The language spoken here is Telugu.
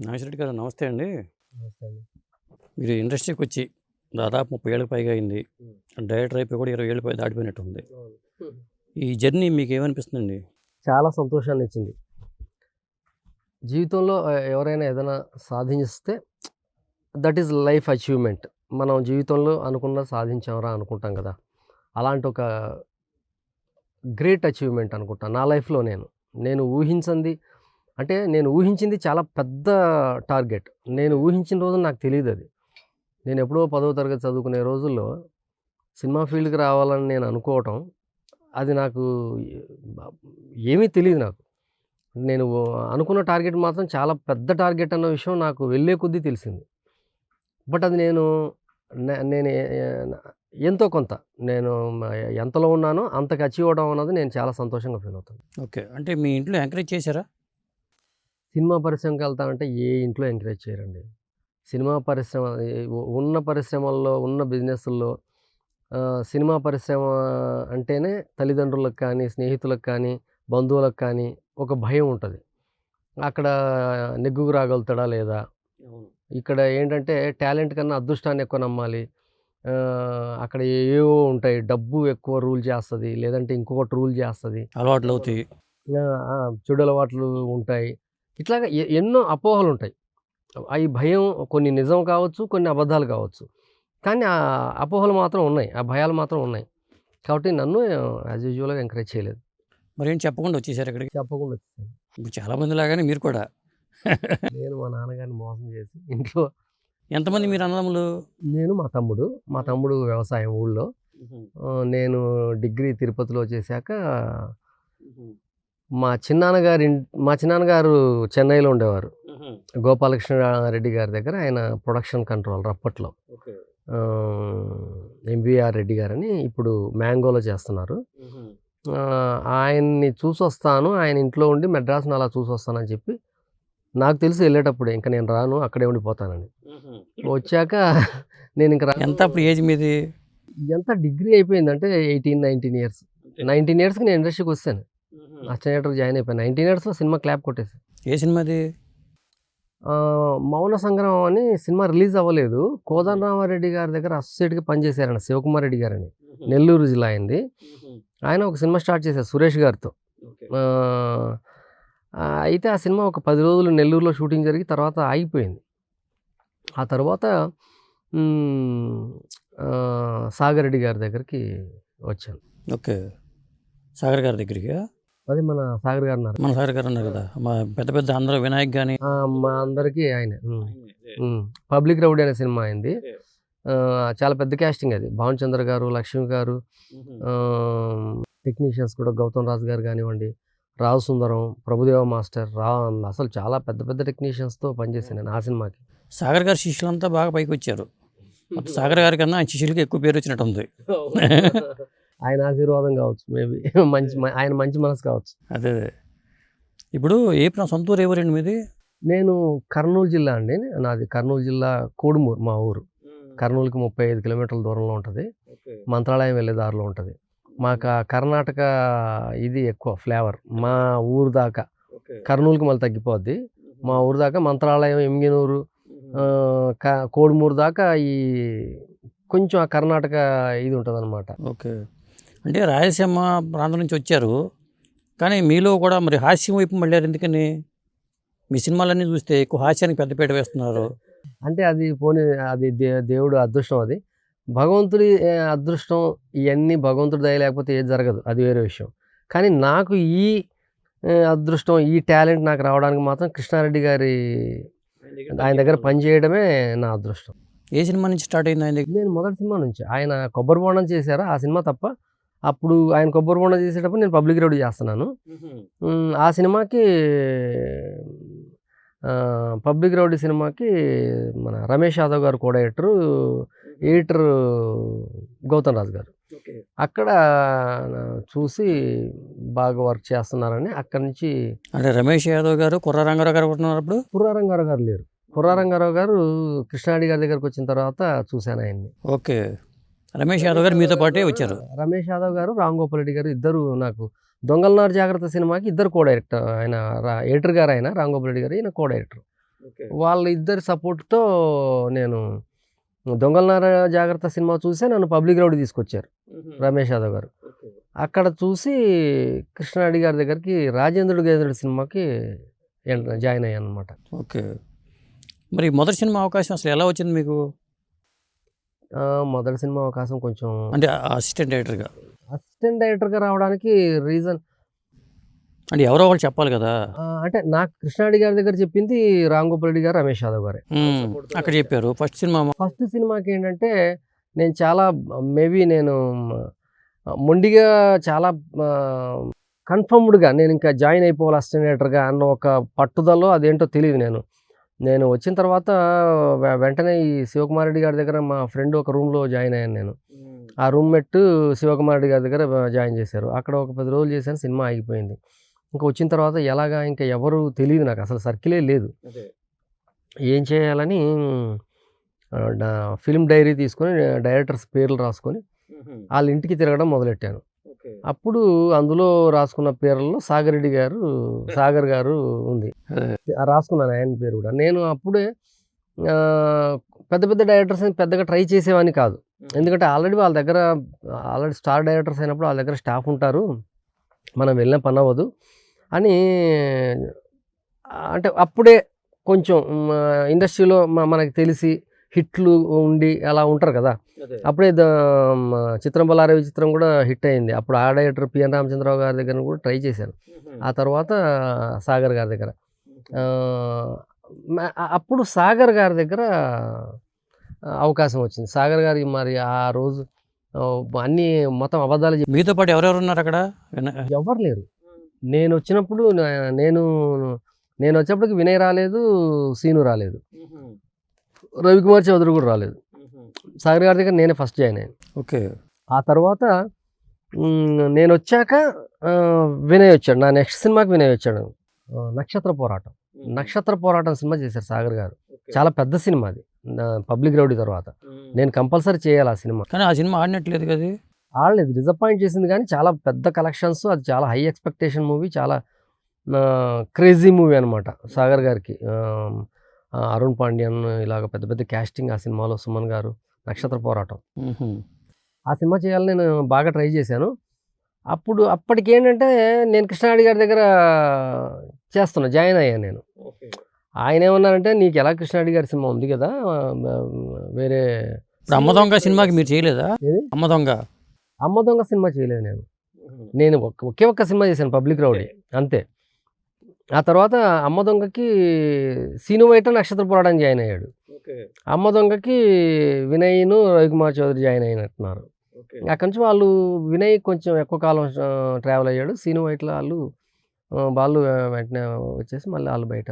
నాగేశ్వరరెడ్డి గారు నమస్తే అండి. నమస్తే అండి. మీరు ఇండస్ట్రీకి వచ్చి దాదాపు ముప్పై ఏళ్ళకి పైగా అయింది. డైరెక్టర్ అయిపోయి కూడా ఇరవై ఏళ్ళు పై దాటిపోయినట్టు ఉంది ఈ జర్నీ మీకు ఏమనిపిస్తుందండి? చాలా సంతోషాన్ని ఇచ్చింది. జీవితంలో ఎవరైనా ఏదైనా సాధిస్తే దట్ ఈస్ లైఫ్ అచీవ్మెంట్. మనం జీవితంలో అనుకున్న సాధించామరా అనుకుంటాం కదా. అలాంటి ఒక గ్రేట్ అచీవ్మెంట్ అనుకుంటా. నా లైఫ్లో నేను. నేను ఊహించింది అంటే నేను ఊహించింది చాలా పెద్ద టార్గెట్. నేను ఊహించిన రోజు నాకు తెలియదు అది నేను ఎప్పుడో పదవ తరగతి చదువుకునే రోజుల్లో సినిమా ఫీల్డ్కి రావాలని నేను అనుకోవటం అది నాకు ఏమీ తెలియదు నాకు. నేను అనుకున్న టార్గెట్ మాత్రం చాలా పెద్ద టార్గెట్ అన్న విషయం నాకు వెళ్ళే కొద్దీ తెలిసింది. బట్ అది నేను నేను ఎంతో కొంత నేను ఎంతలో ఉన్నానో అంతకు అచీవ్ అవడం అన్నది నేను చాలా సంతోషంగా ఫీల్ అవుతాను. ఓకే. అంటే మీ ఇంట్లో ఎంకరేజ్ చేశారా? సినిమా పరిశ్రమకి వెళ్తానంటే ఏ ఇంట్లో ఎంకరేజ్ చేయరండి. సినిమా పరిశ్రమ ఉన్న పరిశ్రమల్లో ఉన్న బిజినెస్ల్లో సినిమా పరిశ్రమ అంటేనే తల్లిదండ్రులకు కానీ స్నేహితులకు కానీ బంధువులకు కానీ ఒక భయం ఉంటుంది. అక్కడ నెగ్గుకు రాగలుగుతాడా లేదా? ఇక్కడ ఏంటంటే టాలెంట్ కన్నా అదృష్టాన్ని ఎక్కువ నమ్మాలి. అక్కడ ఏవో ఉంటాయి. డబ్బు ఎక్కువ రూల్ చేస్తుంది. లేదంటే ఇంకొకటి రూల్ చేస్తుంది. అలవాట్లు అవుతాయి. చెడు అలవాట్లు ఉంటాయి. ఇట్లాగా ఎన్నో అపోహలు ఉంటాయి అవి భయం కొన్ని నిజం కావచ్చు కొన్ని అబద్ధాలు కావచ్చు. కానీ ఆ అపోహలు మాత్రం ఉన్నాయి ఆ భయాలు మాత్రం ఉన్నాయి. కాబట్టి నన్ను యాజ్ యూజువల్గా ఎంకరేజ్ చేయలేదు. మరి ఏం చెప్పకుండా వచ్చేసారు ఇక్కడికి? చెప్పకుండా వచ్చేసాను. ఇప్పుడు చాలా మంది లాగానే మీరు కూడా. నేను మా నాన్నగారిని మోసం చేసి ఇంట్లో ఎంతమంది మీరు అన్నదమ్ములు? నేను మా తమ్ముడు మా తమ్ముడు వ్యవసాయం ఊళ్ళో. నేను డిగ్రీ తిరుపతిలో చేశాక మా చిన్నాన్నగారి మా చిన్నాన్నగారు చెన్నైలో ఉండేవారు. గోపాలకృష్ణ రెడ్డి గారి దగ్గర ఆయన ప్రొడక్షన్ కంట్రోలర్ అప్పట్లో. ఎంవిఆర్ రెడ్డి గారని ఇప్పుడు మ్యాంగోలో చేస్తున్నారు. ఆయన్ని చూసొస్తాను ఆయన ఇంట్లో ఉండి మెడ్రాస్ను అలా చూసొస్తానని చెప్పి నాకు తెలిసి వెళ్ళేటప్పుడే ఇంకా నేను రాను అక్కడే ఉండిపోతానని. వచ్చాక నేను ఇంకా రా- ఎంత అప్పుడు ఏజ్ మీది? ఎంత డిగ్రీ అయిపోయిందంటే ఎయిటీన్ నైన్టీన్ ఇయర్స్. నైన్టీన్ ఇయర్స్కి నేను ఇండస్ట్రీకి వస్తాను అసిస్టెంట్ జాయిన్ అయిపోయాను. నైన్టీన్ ఇయర్స్లో సినిమా క్లాప్ కొట్టేసి. ఏ సినిమాది? మౌన సంగ్రహం అని సినిమా రిలీజ్ అవ్వలేదు. కోదండరామారెడ్డి గారి దగ్గర అసోసియేట్గా పనిచేశారన్న శివకుమార్ రెడ్డి గారని. నెల్లూరు జిల్లా అయింది. ఆయన ఒక సినిమా స్టార్ట్ చేశారు సురేష్ గారితో. అయితే ఆ సినిమా ఒక పది రోజులు నెల్లూరులో షూటింగ్ జరిగి తర్వాత ఆగిపోయింది. ఆ తర్వాత సాగర్ రెడ్డి గారి దగ్గరికి వచ్చాను. ఓకే. సాగర్ గారి దగ్గరికి? అది మన సాగర్ గారు ఉన్నారు మన సాగర్ గారు ఉన్నారు కదా. మా పెద్ద పెద్ద అందరూ వినాయక్ కానీ ఆ, మా అందరికీ ఆయన. పబ్లిక్ రౌడీ అనే సినిమా అయింది. ఆ, చాలా పెద్ద క్యాస్టింగ్ అది. భావన్ చంద్ర గారు లక్ష్మి గారు టెక్నీషియన్స్ కూడా గౌతమ్ రాజు గారు కానివ్వండి రావు సుందరం ప్రభుదేవ మాస్టర్ రా అసలు చాలా పెద్ద పెద్ద టెక్నీషియన్స్తో పనిచేసాను నేను ఆ సినిమాకి. సాగర్ గారి శిష్యులంతా బాగా పైకి వచ్చారు మొత్తం సాగర్ గారి కన్నా ఆయన శిష్యులకి ఎక్కువ పేరు వచ్చినట్టు ఉంది ఆయన ఆశీర్వాదం కావచ్చు మేబీ మంచి ఆయన మంచి మనసు కావచ్చు. అదే అదే. ఇప్పుడు ఏ సొంత ఊరు ఎవరండి మీది? నేను కర్నూలు జిల్లా అండి. నాది కర్నూలు జిల్లా కోడుమూరు మా ఊరు. కర్నూలుకి ముప్పై ఐదు కిలోమీటర్ల దూరంలో ఉంటుంది. మంత్రాలయం వెళ్ళే దారిలో ఉంటుంది. మాకు కర్ణాటక ఇది ఎక్కువ ఫ్లేవర్. మా ఊరు దాకా. కర్నూలుకి మళ్ళీ తగ్గిపోద్ది. మా ఊరు దాకా మంత్రాలయం ఎమ్మిగనూరు కోడుమూరు దాకా ఈ కొంచెం ఆ కర్ణాటక ఇది ఉంటుంది అనమాట ఓకే. అంటే రాయలసీమ ప్రాంతం నుంచి వచ్చారు. కానీ మీలో కూడా మరి హాస్యం వైపు మళ్ళారు ఎందుకని? మీ సినిమాలన్నీ చూస్తే ఎక్కువ హాస్యానికి పెద్దపీట వేస్తున్నారు. అంటే అది పోనీ అది దే దేవుడు అదృష్టం అది. భగవంతుడి అదృష్టం ఇవన్నీ భగవంతుడి దయ లేకపోతే ఏది జరగదు. అది వేరే విషయం. కానీ నాకు ఈ అదృష్టం ఈ టాలెంట్ నాకు రావడానికి మాత్రం కృష్ణారెడ్డి గారి ఆయన దగ్గర పని చేయడమే నా అదృష్టం. ఏ సినిమా నుంచి స్టార్ట్ అయింది ఆయన దగ్గర? నేను మొదటి సినిమా నుంచి. ఆయన కొబ్బరి బోండం చేశారా? ఆ సినిమా తప్ప అప్పుడు ఆయన కొబ్బరి బోండం చేసేటప్పుడు నేను పబ్లిక్ రౌడీ చేస్తున్నాను. ఆ సినిమాకి పబ్లిక్ రౌడీ సినిమాకి మన రమేష్ యాదవ్ గారు కూడా ఎడిటరు ఎడిటర్ గౌతమ్ రాజు గారు. అక్కడ చూసి బాగా వర్క్ చేస్తున్నారని అక్కడి నుంచి అంటే రమేష్ యాదవ్ గారు కుర్ర రంగారావు గారు ఉంటున్నారు అప్పుడు? పుర్రారంగారావు గారు లేరు. పుర్రారంగారావు గారు కృష్ణారెడ్డి గారి దగ్గరకు వచ్చిన తర్వాత చూశాను ఆయన్ని. ఓకే. రమేష్ యాదవ్ గారు మీతో పాటే వచ్చారు. రమేష్ యాదవ్ గారు రామ్ గోపాల్ రెడ్డి గారు ఇద్దరు నాకు దొంగలనార్ జాగ్రత్త సినిమాకి ఇద్దరు కో డైరెక్టర్ ఆయన రా- ఎడిటర్ గారు ఆయన రామ్ గోపాల్ రెడ్డి గారు ఈయన కో డైరెక్టర్ వాళ్ళ ఇద్దరి సపోర్ట్తో నేను దొంగల నార జాగ్రత్త సినిమా చూసే నన్ను పబ్లిక్ రౌడ్ తీసుకొచ్చారు రమేష్ యాదవ్ గారు. అక్కడ చూసి కృష్ణారెడ్డి గారి దగ్గరికి రాజేంద్రుడు గేంద్రుడు సినిమాకి జాయిన్ అయ్యాను అనమాట ఓకే. మరి మొదటి సినిమా అవకాశం అసలు ఎలా వచ్చింది మీకు? మొదటి సినిమా అవకాశం కొంచెం అంటే అసిస్టెంట్ డైరెక్టర్గా అసిస్టెంట్ డైరెక్టర్గా రావడానికి రీజన్ అంటే ఎవరో వాళ్ళు చెప్పాలి కదా. అంటే నాకు కృష్ణారెడ్డి గారి దగ్గర చెప్పింది రామ్ గోపాల్ రెడ్డి గారు రమేష్ యాదవ్ గారే. అక్కడ చెప్పారు. ఫస్ట్ సినిమా ఫస్ట్ సినిమాకి ఏంటంటే నేను చాలా మేబీ నేను మొండిగా చాలా కన్ఫర్మ్డ్గా నేను ఇంకా జాయిన్ అయిపోవాలి అసిస్టెంట్ డైరెక్టర్గా అన్న ఒక పట్టుదలలో అదేంటో తెలియదు నేను. నేను వచ్చిన తర్వాత వెంటనే ఈ శివకుమార్ రెడ్డి గారి దగ్గర మా ఫ్రెండ్ ఒక రూమ్లో జాయిన్ అయ్యాను నేను. ఆ రూమ్మేట్ శివకుమార్ రెడ్డి గారి దగ్గర జాయిన్ చేశారు. అక్కడ ఒక పది రోజులు చేశాను సినిమా ఆగిపోయింది. ఇంకా వచ్చిన తర్వాత ఎలాగా ఇంకా ఎవరు తెలియదు నాకు అసలు సర్కిలే లేదు. ఏం చేయాలని ఫిల్మ్ డైరీ తీసుకొని డైరెక్టర్స్ పేర్లు రాసుకొని వాళ్ళ ఇంటికి తిరగడం మొదలెట్టాను. అప్పుడు అందులో రాసుకున్న పేర్లలో సాగర్ రెడ్డి గారు సాగర్ గారు ఉంది. ఆ. రాసుకున్నాను ఆయన పేరు కూడా. నేను అప్పుడే పెద్ద పెద్ద డైరెక్టర్స్ పెద్దగా ట్రై చేసేవాడిని కాదు. ఎందుకంటే ఆల్రెడీ వాళ్ళ దగ్గర ఆల్రెడీ స్టార్ డైరెక్టర్స్ అయినప్పుడు వాళ్ళ దగ్గర స్టాఫ్ ఉంటారు. మనం వెళ్ళిన పని అవ్వదు. అని అంటే అప్పుడే కొంచెం ఇండస్ట్రీలో మనకి తెలిసి హిట్లు ఉండి అలా ఉంటారు కదా. అప్పుడే చిత్రం బలారే చిత్రం కూడా హిట్ అయింది. అప్పుడు ఆ డైరెక్టర్ పిఎన్ రామచంద్రరావు గారి దగ్గర కూడా ట్రై చేశాను. ఆ తర్వాత సాగర్ గారి దగ్గర. అప్పుడు సాగర్ గారి దగ్గర అవకాశం వచ్చింది. సాగర్ గారి మరి ఆ రోజు అన్ని మొత్తం అబద్ధాలు చెప్పి మీతో పాటు ఎవరెవరు ఉన్నారు అక్కడ? ఎవరు లేరు. నేను వచ్చినప్పుడు నేను నేను వచ్చేప్పటికి వినయ్ రాలేదు సీను రాలేదు. రవికుమార్ చౌదరి కూడా రాలేదు. సాగర్ గారి దగ్గర నేనే ఫస్ట్ జాయిన్ అయ్యాను. ఓకే. ఆ తర్వాత నేను వచ్చాక వినయ్ వచ్చాడు. నా నెక్స్ట్ సినిమాకి వినయ్ వచ్చాడు. నక్షత్ర పోరాటం. నక్షత్ర పోరాటం సినిమా చేశారు సాగర్ గారు. చాలా పెద్ద సినిమా అది. పబ్లిక్ రౌడీ తర్వాత. నేను కంపల్సరీ చేయాలి ఆ సినిమా. కానీ ఆ సినిమా ఆడినట్లేదు కదా వాళ్ళది డిసప్పాయింట్ చేసింది కానీ చాలా పెద్ద కలెక్షన్స్ అది చాలా హై ఎక్స్పెక్టేషన్ మూవీ చాలా క్రేజీ మూవీ అనమాట సాగర్ గారికి. అరుణ్ పాండ్యన్ ఇలాగ పెద్ద పెద్ద క్యాస్టింగ్ ఆ సినిమాలో సుమన్ గారు నక్షత్ర పోరాటం. ఆ సినిమా చేయాలని నేను బాగా ట్రై చేశాను. అప్పుడు అప్పటికి ఏంటంటే నేను కృష్ణారెడ్డి గారి దగ్గర చేస్తున్నా జాయిన్ అయ్యాను నేను. ఆయన ఏమన్నారంటే నీకు ఎలా కృష్ణారెడ్డి గారి సినిమా ఉంది కదా వేరే అమ్మ దొంగ సినిమాకి మీరు చేయలేదా? అమ్మ దొంగ. అమ్మ దొంగ సినిమా చేయలేదు నేను. నేను ఒకే ఒక్క సినిమా చేశాను పబ్లిక్ రౌడీ. అంతే. ఆ తర్వాత అమ్మ దొంగకి సీను వైట నక్షత్ర పోరాటం జాయిన్ అయ్యాడు. అమ్మ దొంగకి వినయ్ను రవికుమార్ చౌదరి జాయిన్ అయినట్టున్నారు. అక్కడి నుంచి వాళ్ళు వినయ్ కొంచెం ఎక్కువ కాలం ట్రావెల్ అయ్యాడు. సీను వైట్ల వాళ్ళు వాళ్ళు వెంటనే వచ్చేసి మళ్ళీ వాళ్ళు బయట